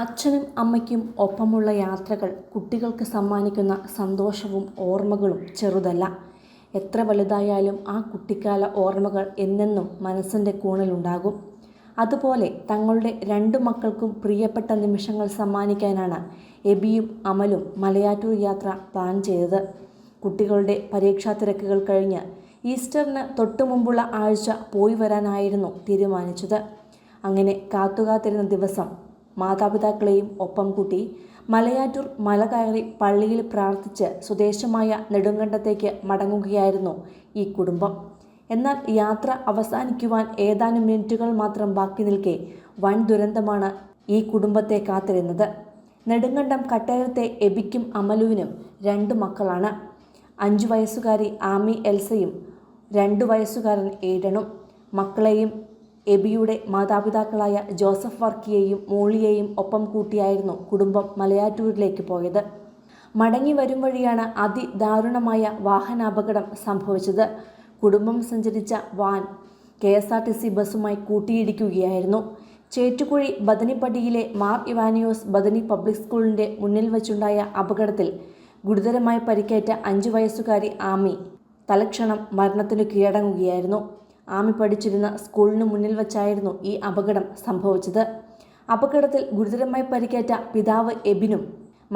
അച്ഛനും അമ്മയ്ക്കും ഒപ്പമുള്ള യാത്രകൾ കുട്ടികൾക്ക് സമ്മാനിക്കുന്ന സന്തോഷവും ഓർമ്മകളും ചെറുതല്ല. എത്ര വലുതായാലും ആ കുട്ടിക്കാല ഓർമ്മകൾ എന്നെന്നും മനസ്സിന്റെ കൂണിലുണ്ടാകും. അതുപോലെ തങ്ങളുടെ രണ്ട് മക്കൾക്കും പ്രിയപ്പെട്ട നിമിഷങ്ങൾ സമ്മാനിക്കാനാണ് എബിയും അമലും മലയാറ്റൂർ യാത്ര പ്ലാൻ ചെയ്തത്. കുട്ടികളുടെ പരീക്ഷാ തിരക്കുകൾ കഴിഞ്ഞ് ഈസ്റ്ററിന് തൊട്ടു മുമ്പുള്ള ആഴ്ച പോയി വരാനായിരുന്നു തീരുമാനിച്ചത്. അങ്ങനെ കാത്തുകാത്തിരുന്ന ദിവസം മാതാപിതാക്കളെയും ഒപ്പം കൂട്ടി മലയാറ്റൂർ മല കയറി പള്ളിയിൽ പ്രാർത്ഥിച്ച് സ്വദേശമായ നെടുങ്കണ്ടത്തേക്ക് മടങ്ങുകയായിരുന്നു ഈ കുടുംബം. എന്നാൽ യാത്ര അവസാനിക്കുവാൻ ഏതാനും മിനിറ്റുകൾ മാത്രം ബാക്കി നിൽക്കെ വൻ ദുരന്തമാണ് ഈ കുടുംബത്തെ കാത്തിരുന്നത്. നെടുങ്കണ്ടം കട്ടയത്തെ എബിക്കും അമലുവിനും രണ്ട് മക്കളാണ്. അഞ്ചു വയസ്സുകാരി ആമി എൽസയും രണ്ടു വയസ്സുകാരൻ ഏഡനും മക്കളെയും എബിയുടെ മാതാപിതാക്കളായ ജോസഫ് വർക്കിയെയും മോളിയെയും ഒപ്പം കൂട്ടിയായിരുന്നു കുടുംബം മലയാറ്റൂരിലേക്ക് പോയത്. മടങ്ങി വരും വഴിയാണ് അതിദാരുണമായ വാഹനാപകടം സംഭവിച്ചത്. കുടുംബം സഞ്ചരിച്ച van K S R T C ബസ്സുമായി കൂട്ടിയിടിക്കുകയായിരുന്നു. ചേറ്റുകുഴി ബദനിപ്പടിയിലെ മാർ ഇവാനിയോസ് ബദനി പബ്ലിക് സ്കൂളിന്റെ മുന്നിൽ വച്ചുണ്ടായ അപകടത്തിൽ ഗുരുതരമായി പരിക്കേറ്റ അഞ്ചു വയസ്സുകാരി ആമി തലക്ഷണം മരണത്തിന് കീഴടങ്ങുകയായിരുന്നു. ആമി പഠിച്ചിരുന്ന സ്കൂളിന് മുന്നിൽ വച്ചായിരുന്നു ഈ അപകടം സംഭവിച്ചത്. അപകടത്തിൽ ഗുരുതരമായി പരിക്കേറ്റ പിതാവ് എബിനും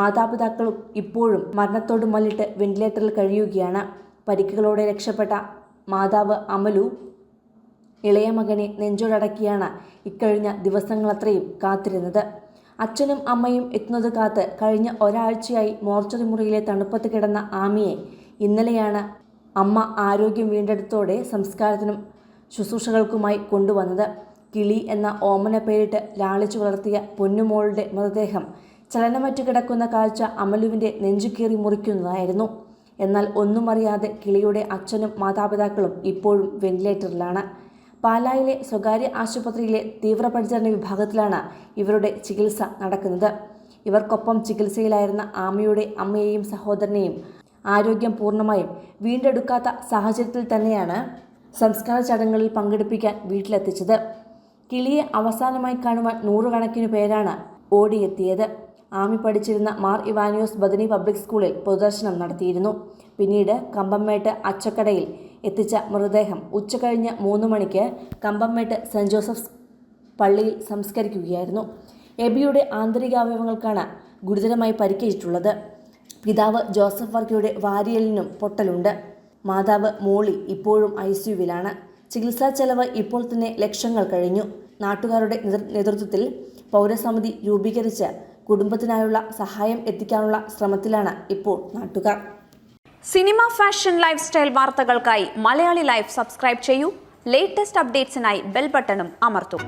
മാതാപിതാക്കളും ഇപ്പോഴും മരണത്തോട് മല്ലിട്ട് വെന്റിലേറ്ററിൽ കഴിയുകയാണ്. പരിക്കുകളോടെ രക്ഷപ്പെട്ട മാതാവ് അമലു ഇളയ മകനെ നെഞ്ചോടടക്കിയാണ് ഇക്കഴിഞ്ഞ ദിവസങ്ങളത്രയും കാത്തിരുന്നത്. അച്ഛനും അമ്മയും എത്തുന്നത് കാത്ത് കഴിഞ്ഞ ഒരാഴ്ചയായി മോർച്ചറി മുറിയിലെ തണുപ്പത്ത് കിടന്ന ആമിയെ ഇന്നലെയാണ് അമ്മ ആരോഗ്യം വീണ്ടെടുത്തോടെ സംസ്കാരത്തിനും ശുശ്രൂഷകൾക്കുമായി കൊണ്ടുവന്നത്. കിളി എന്ന ഓമന പേരിട്ട് ലാളിച്ചു വളർത്തിയ പൊന്നുമോളുടെ മൃതദേഹം ചലനമറ്റ് കിടക്കുന്ന കാഴ്ച അമലുവിന്റെ നെഞ്ചുകീറി മുറിക്കുന്നതായിരുന്നു. എന്നാൽ ഒന്നും അറിയാതെ കിളിയുടെ അച്ഛനും മാതാപിതാക്കളും ഇപ്പോഴും വെന്റിലേറ്ററിലാണ്. പാലായിലെ സ്വകാര്യ ആശുപത്രിയിലെ തീവ്രപരിചരണ വിഭാഗത്തിലാണ് ഇവരുടെ ചികിത്സ നടക്കുന്നത്. ഇവർക്കൊപ്പം ചികിത്സയിലായിരുന്ന ആമയുടെ അമ്മയെയും സഹോദരനെയും ആരോഗ്യം പൂർണമായും വീണ്ടെടുക്കാത്ത സാഹചര്യത്തിൽ തന്നെയാണ് സംസ്കാര ചടങ്ങുകളിൽ പങ്കെടുപ്പിക്കാൻ വീട്ടിലെത്തിച്ചത്. കിളിയെ അവസാനമായി കാണുവാൻ നൂറുകണക്കിന് പേരാണ് ഓടിയെത്തിയത്. ആമി പഠിച്ചിരുന്ന മാർ ഇവാനിയോസ് ബദനി പബ്ലിക് സ്കൂളിൽ പൊതുദർശനം നടത്തിയിരുന്നു. പിന്നീട് കമ്പംമേട്ട് അച്ചക്കടയിൽ എത്തിച്ച മൃതദേഹം ഉച്ചകഴിഞ്ഞ് മൂന്ന് മണിക്ക് കമ്പംമേട്ട് സെന്റ് ജോസഫ്സ് പള്ളിയിൽ സംസ്കരിക്കുകയായിരുന്നു. എബിയുടെ ആന്തരികാവയവങ്ങൾക്കാണ് ഗുരുതരമായി പരിക്കേറ്റിട്ടുള്ളത്. പിതാവ് ജോസഫ് വർക്കിയുടെ വാരിയലിനും പൊട്ടലുണ്ട്. മാതാവ് മോളി ഇപ്പോഴും ഐ സിയുവിലാണ് ചികിത്സാ ചെലവ് ഇപ്പോൾ തന്നെ ലക്ഷങ്ങൾ കഴിഞ്ഞു. നാട്ടുകാരുടെ നേതൃത്വത്തിൽ പൗരസമിതി രൂപീകരിച്ച് കുടുംബത്തിനായുള്ള സഹായം എത്തിക്കാനുള്ള ശ്രമത്തിലാണ് ഇപ്പോൾ നാട്ടുകാർ. സിനിമ ഫാഷൻ ലൈഫ് സ്റ്റൈൽ വാർത്തകൾക്കായി മലയാളി ലൈഫ് സബ്സ്ക്രൈബ് ചെയ്യൂ. ലേറ്റസ്റ്റ് അപ്ഡേറ്റ്സിനായി ബെൽ ബട്ടണും അമർത്തും.